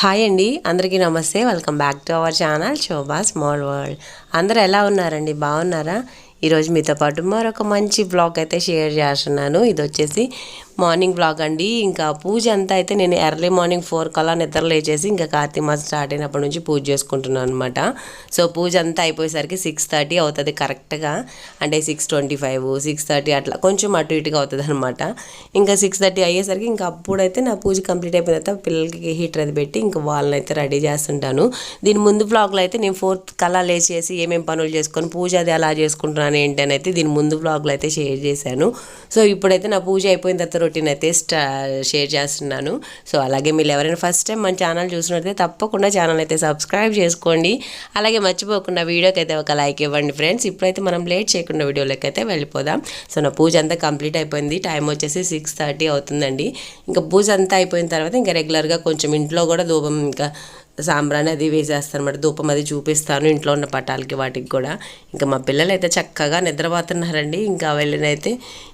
Hi అండి. అందరికీ నమస్తే. Welcome back to our channel Shobha small world అందరూ ఎలా ఉన్నారండి? బాగున్నారా? ఈరోజు మీతో పాటు మరొక మంచి బ్లాగ్ అయితే షేర్ చేస్తున్నాను. ఇది వచ్చేసి మార్నింగ్ బ్లాగ్ అండి. ఇంకా పూజ అంతా అయితే నేను ఎర్లీ మార్నింగ్ ఫోర్ కల్లా నిద్ర లేచేసి ఇంకా కార్తీక మాసం స్టార్ట్ అయినప్పటి నుంచి పూజ చేసుకుంటున్నాను అనమాట సో పూజ అంతా అయిపోయేసరికి సిక్స్ థర్టీ అవుతుంది కరెక్ట్గా అంటే six twenty five six thirty అట్లా కొంచెం అటు ఇటుగా అవుతుంది అనమాట ఇంకా సిక్స్ థర్టీ అయ్యేసరికి ఇంకా అప్పుడైతే నా పూజ కంప్లీట్ అయిపోయిన తర్వాత పిల్లలకి హీటర్ అది పెట్టి ఇంకా వాళ్ళని అయితే రెడీ చేస్తుంటాను. దీని ముందు బ్లాగ్లో అయితే నేను ఫోర్త్ కల్లా లేచేసి ఏమేమి పనులు చేసుకొని పూజ అది ఎలా చేసుకుంటున్నాను ఏంటి అని అయితే దీని ముందు బ్లాగ్లో అయితే షేర్ చేశాను. సో ఇప్పుడైతే నా పూజ అయిపోయిన తర్వాత రొటీన్ అయితే స్టా షేర్ చేస్తున్నాను. సో అలాగే మీరు ఎవరైనా ఫస్ట్ టైం మన ఛానల్ చూసినట్లయితే తప్పకుండా ఛానల్ అయితే సబ్స్క్రైబ్ చేసుకోండి. అలాగే మర్చిపోకుండా వీడియోకి అయితే ఒక లైక్ ఇవ్వండి ఫ్రెండ్స్ ఇప్పుడైతే మనం లేట్ చేయకుండా వీడియోలోకి అయితే వెళ్ళిపోదాం. సో నా పూజ అంతా కంప్లీట్ అయిపోయింది. టైం వచ్చేసి సిక్స్ థర్టీ అవుతుందండి. ఇంకా పూజ అంతా అయిపోయిన తర్వాత ఇంకా రెగ్యులర్గా కొంచెం ఇంట్లో కూడా ధూపం ఇంకా సాంబ్రాన్ని అది వేసేస్తాను అనమాట ధూపం అది చూపిస్తాను ఇంట్లో ఉన్న పటాలకి వాటికి కూడా. ఇంకా మా పిల్లలు అయితే చక్కగా నిద్రపోతున్నారండి. ఇంకా వెళ్ళినైతే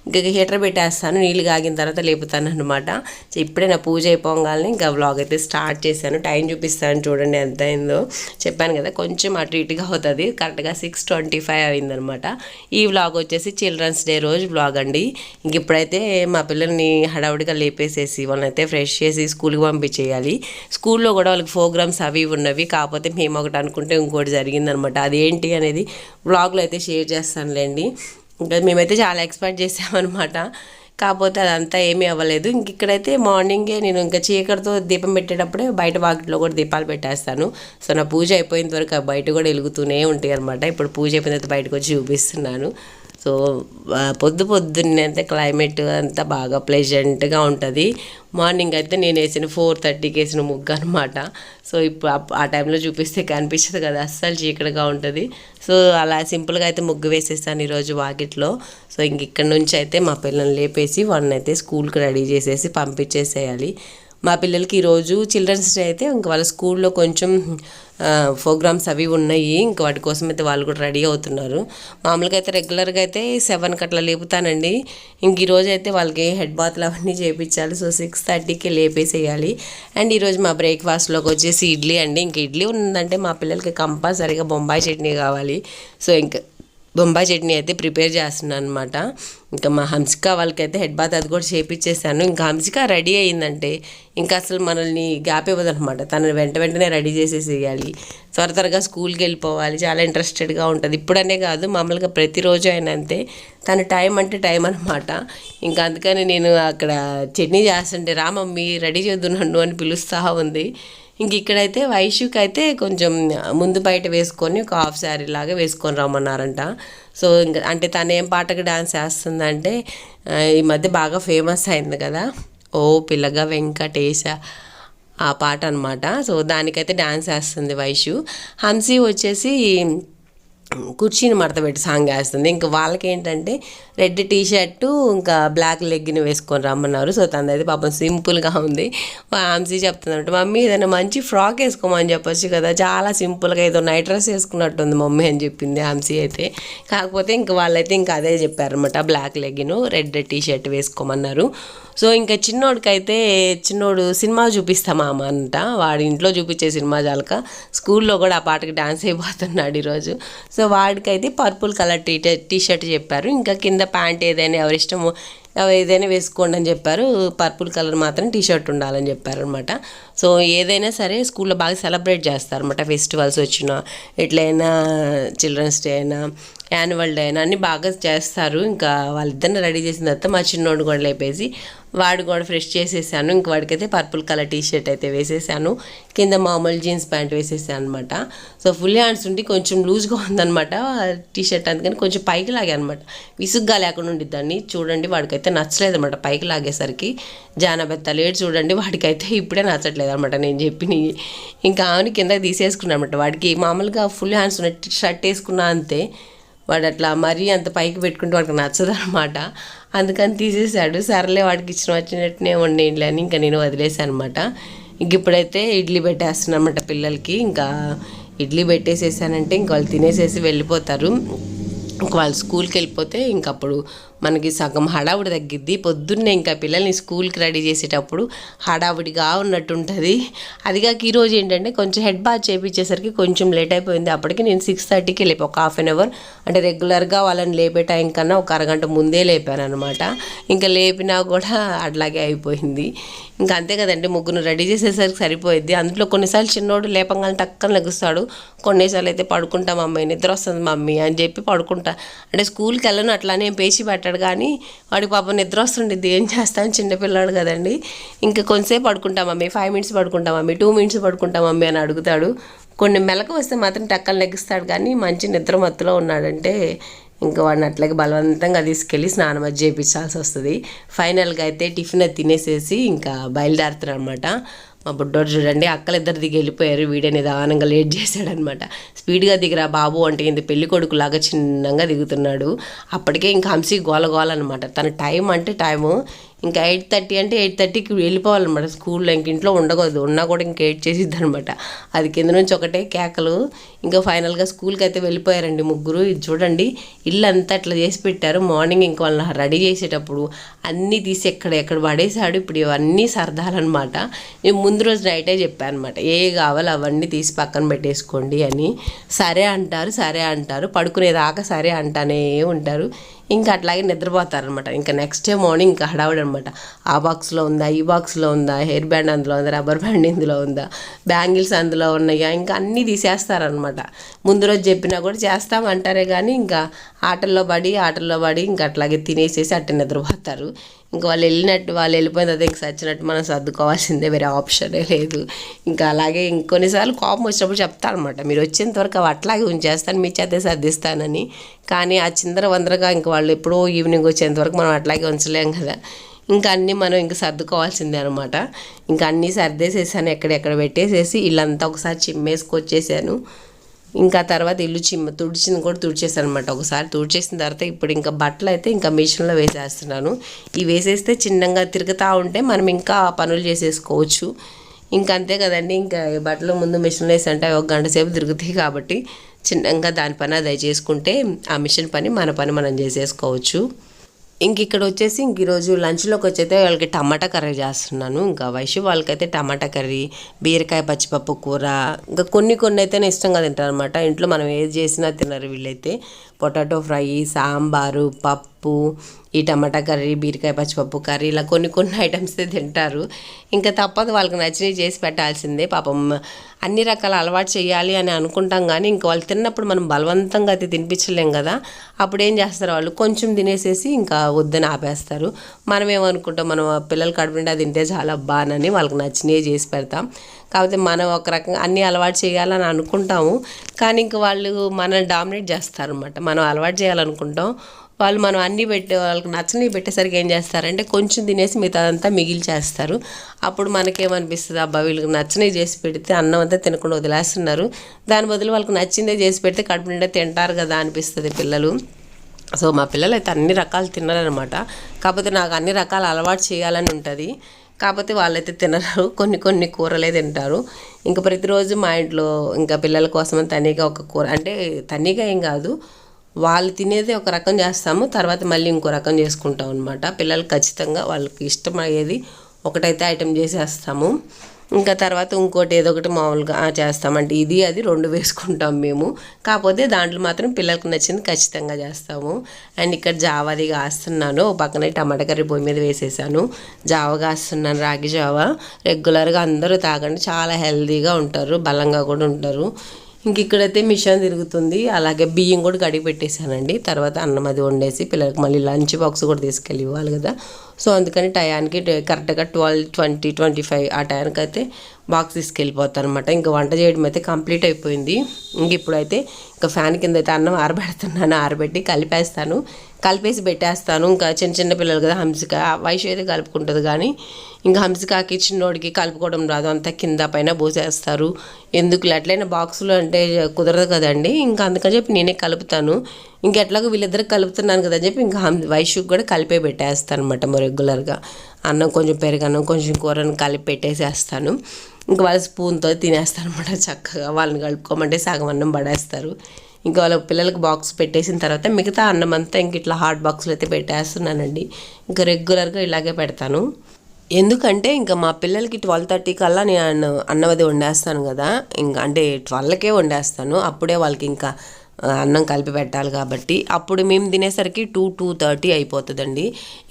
ఇంకా హీటర్ పెట్టేస్తాను నీళ్ళు కాగిన తర్వాత లేపుతాను అనమాట ఇప్పుడే నా పూజ అయిపోగానే ఇంకా వ్లాగ్ అయితే స్టార్ట్ చేశాను. టైం చూపిస్తాను చూడండి ఎంత అయిందో. చెప్పాను కదా కొంచెం అటు ఇటుగా అవుతుంది. కరెక్ట్గా సిక్స్ ట్వంటీ ఫైవ్ అయిందనమాట ఈ వ్లాగ్ వచ్చేసి చిల్డ్రన్స్ డే రోజు వ్లాగ్ అండి. ఇంక ఇప్పుడైతే మా పిల్లల్ని హడావుడిగా లేపేసేసి వాళ్ళనైతే ఫ్రెష్ చేసి స్కూల్కి పంపించేయాలి. స్కూల్లో కూడా వాళ్ళకి ప్రోగ్రామ్స్ అవి ఉన్నవి. కాకపోతే మేము ఒకటి అనుకుంటే ఇంకోటి జరిగిందనమాట. అదేంటి అనేది బ్లాగ్లో అయితే షేర్ చేస్తానులేండి. ఇంకా మేమైతే చాలా ఎక్స్పెక్ట్ చేసామన్నమాట కాకపోతే అదంతా ఏమీ అవ్వలేదు. ఇంక ఇక్కడైతే మార్నింగే నేను ఇంకా చీకటితో దీపం పెట్టేటప్పుడే బయట వాకిట్లో కూడా దీపాలు పెట్టేస్తాను. సో నా పూజ అయిపోయిన వరకు బయట కూడా వెలుగుతూనే ఉంటాయి అనమాట ఇప్పుడు పూజ అయిపోయిన తర్వాత బయటకు వచ్చి చూపిస్తున్నాను. సో పొద్దు పొద్దున్నే అయితే క్లైమేట్ అంతా బాగా ప్లెజెంట్గా ఉంటుంది. మార్నింగ్ అయితే నేను వేసిన ఫోర్ థర్టీకి వేసిన ముగ్గు అనమాట సో ఇప్పుడు ఆ- ఆ టైంలో చూపిస్తే కనిపించదు కదా అస్సలు చీకటిగా ఉంటుంది. సో అలా సింపుల్గా అయితే ముగ్గు వేసేస్తాను ఈరోజు వాకిట్లో. సో ఇంక ఇక్కడ నుంచి అయితే మా పిల్లల్ని లేపేసి వాళ్ళని అయితే స్కూల్కి రెడీ చేసేసి పంపించేసేయాలి. మా పిల్లలకి ఈరోజు చిల్డ్రన్స్ డే అయితే ఇంక వాళ్ళ స్కూల్లో కొంచెం ప్రోగ్రామ్స్ అవి ఉన్నాయి. ఇంక వాటి కోసం అయితే వాళ్ళు కూడా రెడీ అవుతున్నారు. మామూలుగా అయితే రెగ్యులర్గా అయితే సెవెన్కి అట్లా లేపుతానండి. ఇంక ఈరోజు అయితే వాళ్ళకి హెడ్ బాత్లు అవన్నీ చేయించాలి సో సిక్స్ థర్టీకి లేపేసేయాలి. అండ్ ఈరోజు మా బ్రేక్ఫాస్ట్లోకి వచ్చేసి ఇడ్లీ అండి. ఇంక ఇడ్లీ ఉందంటే మా పిల్లలకి కంపల్సరీగా బొంబాయి చట్నీ కావాలి. సో ఇంకా బొంబాయి చట్నీ అయితే ప్రిపేర్ చేస్తున్నాను అనమాట ఇంకా మా హంసిక వాళ్ళకైతే హెడ్ బాత్ అది కూడా చేపించేసాను ఇంకా హంసిక రెడీ అయిందంటే ఇంకా అసలు మనల్ని గ్యాప్ ఇవ్వదనమాట తనని వెంట వెంటనే రెడీ చేసేసేయాలి. త్వర త్వరగా స్కూల్కి వెళ్ళిపోవాలి. చాలా ఇంట్రెస్టెడ్గా ఉంటుంది. ఇప్పుడనే కాదు మామూలుగా ప్రతిరోజు అయినా అంతే. తన టైం అంటే టైం అనమాట ఇంకా అందుకని నేను అక్కడ చట్నీ చేస్తుంటే రా మమ్మీ రెడీ చేద్దు నన్ను అని పిలుస్తూ ఉంది. ఇంక ఇక్కడైతే వైశ్యుకి అయితే కొంచెం ముందు బయట వేసుకొని ఒక హాఫ్ శారీ లాగా వేసుకొని రమ్మన్నారంట. సో ఇంకా అంటే తను ఏం పాటకు డాన్స్ చేస్తుందంటే ఈ మధ్య బాగా ఫేమస్ అయింది కదా ఓ పిల్లగా వెంకటేశ ఆ పాట అనమాట సో దానికైతే డాన్స్ వేస్తుంది వైషు హంసి వచ్చేసి కుర్చీని మడత పెట్టి సాంగ్ వేస్తుంది. ఇంకా వాళ్ళకి ఏంటంటే రెడ్ టీ షర్టు ఇంకా బ్లాక్ లెగ్గిని వేసుకొని రమ్మన్నారు. సో తనదైతే పాపం సింపుల్గా ఉంది. ఆమ్సీ చెప్తుందన్నమాట మమ్మీ ఏదైనా మంచి ఫ్రాక్ వేసుకోమని చెప్పొచ్చు కదా. చాలా సింపుల్గా ఏదో నైట్ డ్రెస్ వేసుకున్నట్టుంది మమ్మీ అని చెప్పింది ఆమ్సీ అయితే. కాకపోతే ఇంకా వాళ్ళైతే ఇంకా అదే చెప్పారనమాట black leggings red T shirt వేసుకోమన్నారు. So ఇంకా చిన్నోడికైతే చిన్నోడు సినిమా చూపిస్తామా అమ్మ అంట. వాడి ఇంట్లో చూపించే సినిమా చాలక స్కూల్లో కూడా ఆ పాటకి డాన్స్ అయిపోతున్నాడు ఈరోజు. So so వాడికైతే purple colour T T shirt చెప్పారు. ఇంకా కింద ప్యాంట్ ఏదైనా ఎవరిష్టము అవి ఏదైనా వేసుకోండి అని చెప్పారు. పర్పుల్ కలర్ మాత్రం టీ షర్ట్ ఉండాలని చెప్పారనమాట సో ఏదైనా సరే స్కూల్లో బాగా సెలబ్రేట్ చేస్తారనమాట ఫెస్టివల్స్ వచ్చినా ఎట్లయినా చిల్డ్రన్స్ డే అయినా యాన్యువల్ డే అయినా అన్నీ బాగా చేస్తారు. ఇంకా వాళ్ళిద్దరిని రెడీ చేసిన తర్వాత మా చిన్నోడు కూడా లేపేసి వాడు కూడా ఫ్రెష్ చేసేసాను. ఇంక వాడికైతే పర్పుల్ కలర్ టీ షర్ట్ అయితే వేసేసాను. కింద మామూలు జీన్స్ ప్యాంట్ వేసేసాను అనమాట సో ఫుల్ హ్యాండ్స్ ఉండి కొంచెం లూజ్గా ఉందన్నమాట టీ షర్ట్ అందుకని కొంచెం పైకి లాగా అనమాట విసుగ్గా లేకుండా ఉండిద్దాన్ని చూడండి వాడికైతే నచ్చలేదు అనమాట పైకి లాగేసరికి. జానబెత్త లేడు చూడండి వాడికైతే ఇప్పుడే నచ్చట్లేదు అనమాట నేను చెప్పిన ఇంకా ఆమెను కింద తీసేసుకున్నాను అనమాట వాడికి మామూలుగా ఫుల్ హ్యాండ్స్ ఉన్న షర్ట్ వేసుకున్నా అంతే. వాడు అట్లా మరీ అంత పైకి పెట్టుకుంటే వాడికి నచ్చదు అనమాట అందుకని తీసేశాడు. సర్లే వాడికి ఇచ్చిన వచ్చినట్టునే ఉండేయండి అని ఇంకా నేను వదిలేసాను అనమాట ఇంక ఇప్పుడైతే ఇడ్లీ పెట్టేస్తున్నాను అనమాట పిల్లలకి. ఇంకా ఇడ్లీ పెట్టేసేసానంటే ఇంక వాళ్ళు తినేసేసి వెళ్ళిపోతారు. ఇంక వాళ్ళు స్కూల్కి వెళ్ళిపోతే ఇంక అప్పుడు మనకి సగం హడావుడి తగ్గిద్ది. పొద్దున్నే ఇంకా పిల్లల్ని స్కూల్కి రెడీ చేసేటప్పుడు హడావుడిగా ఉన్నట్టు ఉంటుంది అదిగాక ఈరోజు ఏంటంటే కొంచెం హెడ్ బాత్ చేపించేసరికి కొంచెం లేట్ అయిపోయింది. అప్పటికి నేను సిక్స్ థర్టీకి లేపా ఒక హాఫ్ అన్ అవర్. అంటే రెగ్యులర్గా వాళ్ళని లేపే టైం కన్నా ఒక అరగంట ముందే లేపాను అనమాట ఇంకా లేపినా కూడా అట్లాగే అయిపోయింది. ఇంకా అంతే కదండి ముగ్గురు రెడీ చేసేసరికి సరిపోయింది అందులో కొన్నిసార్లు చిన్నోడు లేపంగానే టక్కన లెగుస్తాడు. కొన్నిసార్లు అయితే పడుకుంటా మమ్మీ నిద్ర వస్తుంది మమ్మీ అని చెప్పి పడుకుంటా. అంటే స్కూల్కి వెళ్ళను అట్లానే ఏం పేచి పెట్టాడు కానీ వాడికి పాపం నిద్ర వస్తుండేది ఏం చేస్తాను చిన్నపిల్లాడు కదండి. ఇంకా కొంతసేపు పడుకుంటా మమ్మీ ఫైవ్ మినిట్స్ పడుకుంటా మమ్మీ టూ మినిట్స్ పడుకుంటా మమ్మీ అని అడుగుతాడు. కొన్ని మెలకు వస్తే మాత్రం టక్కలు లెగిస్తాడు కానీ మంచి నిద్ర మత్తులో ఉన్నాడంటే ఇంకా వాడిని అట్లాగే బలవంతంగా తీసుకెళ్ళి స్నానం అది చేయించాల్సి వస్తుంది. ఫైనల్గా అయితే టిఫిన్ అది తినేసేసి ఇంకా బయలుదేరుతారు అనమాట మా బుడ్డోడు చూడండి అక్కలు ఇద్దరు దిగి వెళ్ళిపోయారు. వీడే నిదానంగా లేట్ చేశాడనమాట. స్పీడ్గా దిగిరా బాబు అంటే ఇంత పెళ్ళి కొడుకులాగా చిన్నగా దిగుతున్నాడు. అప్పటికే ఇంకా హంసీ గోల గోల అనమాట తన టైం అంటే టైము. ఇంకా ఎయిట్ థర్టీ అంటే ఎయిట్ థర్టీకి వెళ్ళిపోవాలన్నమాట. స్కూల్లో ఇంక ఇంట్లో ఉండకూడదు. ఉన్నా కూడా ఇంకా ఎయిట్ చేసిద్ది అనమాట అది కింద నుంచి ఒకటే కేకలు. ఇంకా ఫైనల్గా స్కూల్కి అయితే వెళ్ళిపోయారండి ముగ్గురు. ఇది చూడండి. ఇల్లు అంతా అట్లా చేసి పెట్టారు. మార్నింగ్ ఇంక వాళ్ళని రెడీ చేసేటప్పుడు అన్నీ తీసి ఎక్కడ ఎక్కడ పడేసాడు ఇప్పుడు ఇవన్నీ సరదాలన్నమాట. నేను ముందు రోజు నైటే చెప్పాను అనమాట ఏ కావాలో అవన్నీ తీసి పక్కన పెట్టేసుకోండి అని. సరే అంటారు సరే అంటారు. పడుకునేదాకా సరే అంటానే ఉంటారు. ఇంకా అట్లాగే నిద్రపోతారనమాట. ఇంకా నెక్స్ట్ డే మార్నింగ్ ఇంకా హడావుడు అనమాట. ఆ బాక్స్లో ఉందా ఈ బాక్స్లో ఉందా హెయిర్ బ్యాండ్ అందులో ఉందా రబ్బర్ బ్యాండ్ ఇందులో ఉందా బ్యాంగిల్స్ అందులో ఉన్నాయా ఇంకా అన్నీ తీసేస్తారనమాట. ముందు రోజు చెప్పినా కూడా చేస్తామంటారే కానీ ఇంకా ఆటల్లో పడి ఆటల్లో పడి ఇంకా అట్లాగే తినేసేసి అట్టే నిద్రపోతారు. ఇంకా వాళ్ళు వెళ్ళినట్టు వాళ్ళు వెళ్ళిపోయిన తర్వాత ఇంక సచ్చినట్టు మనం సర్దుకోవాల్సిందే వేరే ఆప్షనే లేదు. ఇంకా అలాగే ఇంకొన్నిసార్లు కోపం వచ్చినప్పుడు చెప్తాను అనమాట మీరు వచ్చేంత వరకు అవి అట్లాగే ఉంచేస్తాను మీ చేతే సర్దిస్తానని. కానీ ఆ చిందర వందరగా ఇంక వాళ్ళు ఎప్పుడో ఈవినింగ్ వచ్చేంత వరకు మనం అట్లాగే ఉంచలేం కదా. ఇంకా అన్నీ మనం ఇంకా సర్దుకోవాల్సిందే అనమాట ఇంకా అన్నీ సర్దేసేసాను ఎక్కడెక్కడ పెట్టేసేసి ఇల్లంతా ఒకసారి చిమ్మేసుకొచ్చేసాను. ఇంకా తర్వాత ఇల్లు చిమ్మ తుడిచింది కూడా తుడిచేసాను అనమాట ఒకసారి తుడిచేసిన తర్వాత ఇప్పుడు ఇంకా బట్టలు అయితే ఇంకా మిషన్లో వేసేస్తున్నాను. ఇవి వేసేస్తే చిన్నగా తిరుగుతూ ఉంటే మనం ఇంకా పనులు చేసేసుకోవచ్చు. ఇంకా అంతే కదండి ఇంకా బట్టలు ముందు మిషన్లో వేసి అంటే ఒక గంట సేపు తిరుగుతాయి కాబట్టి చిన్నగా దాని పని అది చేసుకుంటే ఆ మిషన్ పని మన పని మనం చేసేసుకోవచ్చు. ఇంక ఇక్కడ వచ్చేసి ఇంక ఈరోజు లంచ్లోకి వచ్చైతే వాళ్ళకి టమాటా కర్రీ చేస్తున్నాను. ఇంకా వయసు వాళ్ళకైతే టమాటా కర్రీ బీరకాయ పచ్చిపప్పు కూర ఇంకా కొన్ని కొన్ని అయితేనే ఇష్టంగా తింటారు అనమాట ఇంట్లో మనం ఏది చేసినా తినరు వీళ్ళైతే. పొటాటో ఫ్రై సాంబారు పప్పు పప్పు ఈ టమాటా కర్రీ బీరకాయ పచ్చిపప్పు కర్రీ ఇలా కొన్ని కొన్ని ఐటమ్స్ తింటారు. ఇంకా తప్పదు వాళ్ళకి నచ్చినవి చేసి పెట్టాల్సిందే. పాపం అన్ని రకాల అలవాటు చేయాలి అని అనుకుంటాం కానీ ఇంకా వాళ్ళు తిన్నప్పుడు మనం బలవంతంగా అయితే తినిపించలేం కదా. అప్పుడు ఏం చేస్తారు వాళ్ళు? కొంచెం తినేసేసి ఇంకా వద్దని ఆపేస్తారు. మనం ఏమనుకుంటాం? మనం పిల్లలు కడుపు నిండా తింటే చాలా బానని వాళ్ళకి నచ్చినవి చేసి పెడతాం. కాకపోతే మనం ఒక రకంగా అన్ని అలవాటు చేయాలని అనుకుంటాము. కానీ ఇంక వాళ్ళు మనల్ని డామినేట్ చేస్తారనమాట మనం అలవాటు చేయాలనుకుంటాం. వాళ్ళు మనం అన్నీ పెట్టే వాళ్ళకి నచ్చని పెట్టేసరికి ఏం చేస్తారంటే కొంచెం తినేసి మిగతాదంతా మిగిల్చేస్తారు. అప్పుడు మనకేమనిపిస్తుంది అబ్బా వీళ్ళకి నచ్చినవి చేసి పెడితే అన్నం అంతా తినకుండా వదిలేస్తున్నారు. దాని బదులు వాళ్ళకి నచ్చిందే చేసి పెడితే కడుపు నిండా తింటారు కదా అనిపిస్తుంది పిల్లలు. సో మా పిల్లలు అయితే అన్ని రకాలు తిన్నారనమాట కాకపోతే నాకు అన్ని రకాల అలవాటు చేయాలని ఉంటుంది. కాకపోతే వాళ్ళైతే తినరు కొన్ని కొన్ని కూరలే తింటారు. ఇంకా ప్రతిరోజు మా ఇంట్లో ఇంకా పిల్లల కోసం తనీగా ఒక కూర అంటే తనీగా ఏం కాదు వాళ్ళు తినేది ఒక రకం చేస్తాము తర్వాత మళ్ళీ ఇంకో రకం చేసుకుంటాం అనమాట పిల్లలు ఖచ్చితంగా వాళ్ళకి ఇష్టమయ్యేది ఒకటైతే ఐటెం చేసేస్తాము. ఇంకా తర్వాత ఇంకోటి ఏదో ఒకటి మామూలుగా చేస్తామంటే ఇది అది రెండు వేసుకుంటాం మేము. కాకపోతే దాంట్లో మాత్రం పిల్లలకు నచ్చింది ఖచ్చితంగా చేస్తాము. అండ్ ఇక్కడ జావాది కాస్తున్నాను. పక్కనే టమాటా కర్రీ పొయ్యి మీద వేసేసాను. జావ కాస్తున్నాను రాగి జావ. రెగ్యులర్గా అందరూ తాగండి. చాలా హెల్తీగా ఉంటారు బలంగా కూడా ఉంటారు. ఇంక ఇక్కడైతే మిషన్ తిరుగుతుంది. అలాగే బియ్యం కూడా కడిగి పెట్టేశానండి. తర్వాత అన్నం అది వండేసి పిల్లలకి మళ్ళీ లంచ్ బాక్స్ కూడా తీసుకెళ్ళి ఇవ్వాలి కదా. సో అందుకని టయానికి కరెక్ట్గా ట్వెల్వ్ ట్వంటీ ట్వంటీ ఫైవ్ ఆ టయానికి అయితే బాక్స్ తీసుకెళ్ళిపోతాను అనమాట ఇంకా వంట చేయడం అయితే కంప్లీట్ అయిపోయింది. ఇంక ఇప్పుడైతే ఇంకా ఫ్యాన్ కింద అయితే అన్నం ఆరబెడుతున్నాను ఆరబెట్టి కలిపేస్తాను. కలిపేసి పెట్టేస్తాను. ఇంకా చిన్న చిన్న పిల్లలు కదా హంసిక. వయసు అయితే కలుపుకుంటుంది కానీ ఇంకా హంసికాకి చిన్నోడికి కలుపుకోవడం రాదు. అంతా కింద పైన పోసేస్తారు ఎందుకు? అట్లయినా బాక్సులు అంటే కుదరదు కదండి. ఇంకా అందుకని చెప్పి నేనే కలుపుతాను. ఇంకెట్లాగో వీళ్ళిద్దరికి కలుపుతున్నాను కదా అని చెప్పి ఇంకా వైశ్యుకి కూడా కలిపే పెట్టేస్తాను అనమాట రెగ్యులర్గా అన్నం కొంచెం పెరుగన్నం కొంచెం కూరను కలిపి పెట్టేసేస్తాను. ఇంకా వాళ్ళ స్పూన్తో తినేస్తారు అనమాట చక్కగా. వాళ్ళని కలుపుకోమంటే సగం అన్నం పడేస్తారు. ఇంకా వాళ్ళ పిల్లలకి బాక్స్ పెట్టేసిన తర్వాత మిగతా అన్నం అంతా ఇంక ఇట్లా హాట్ బాక్స్లో అయితే పెట్టేస్తున్నానండి. ఇంకా రెగ్యులర్గా ఇలాగే పెడతాను. ఎందుకంటే ఇంకా మా పిల్లలకి ట్వెల్వ్ థర్టీ కల్లా నేను అన్న అన్నం అది వండేస్తాను కదా. ఇంకా అంటే ట్వెల్వ్కే వండేస్తాను. అప్పుడే వాళ్ళకి ఇంకా అన్నం కలిపి పెట్టాలి కాబట్టి అప్పుడు మేము తినేసరికి టూ టూ థర్టీ అయిపోతుందండి.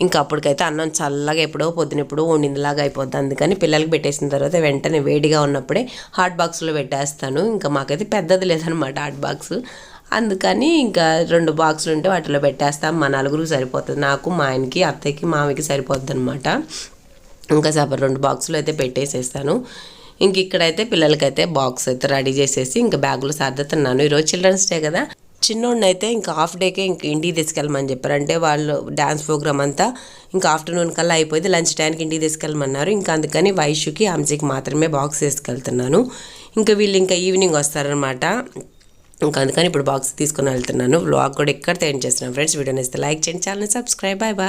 ఇంకా అప్పటికైతే అన్నం చల్లగా ఎప్పుడో పొద్దున ఎప్పుడో వండిందిలాగా అయిపోద్ది. అందుకని పిల్లలకి పెట్టేసిన తర్వాత వెంటనే వేడిగా ఉన్నప్పుడే హాట్ బాక్స్లో పెట్టేస్తాను. ఇంకా మాకైతే పెద్దది లేదనమాట హాట్ బాక్స్. అందుకని ఇంకా రెండు బాక్సులు ఉంటే వాటిలో పెట్టేస్తాం. మా నలుగురు సరిపోతుంది. నాకు మా ఆయనకి అత్తయ్యకి మామయ్యకి సరిపోద్ది అనమాట ఇంకా సపరేట్ రెండు బాక్సులు అయితే పెట్టేసేస్తాను. ఇంక ఇక్కడైతే పిల్లలకైతే బాక్స్ అయితే రెడీ చేసేసి ఇంకా బ్యాగులు సర్దుతున్నాను ఈరోజు చిల్డ్రన్స్ డే కదా. చిన్నోడిని అయితే ఇంకా హాఫ్ డేకే ఇంక ఇంటికి తీసుకెళ్ళమని చెప్పారు. అంటే వాళ్ళు డ్యాన్స్ ప్రోగ్రామ్ అంతా ఇంకా ఆఫ్టర్నూన్ కల్లా అయిపోయింది. లంచ్ టైంకి ఇంటికి తీసుకెళ్ళమన్నారు. ఇంకా అందుకని వైషుకి అంశీకి మాత్రమే బాక్స్ తీసుకెళ్తున్నాను. ఇంకా వీళ్ళు ఇంకా ఈవినింగ్ వస్తారనమాట ఇంకా అందుకని ఇప్పుడు బాక్స్ తీసుకొని వెళ్తున్నాను. బ్లాగ్ కూడా ఇక్కడ తయారు చేస్తున్నాను. ఫ్రెండ్స్ వీడియోని ఇస్తే లైక్ చేయండి ఛానల్ సబ్స్క్రైబ్. Bye bye.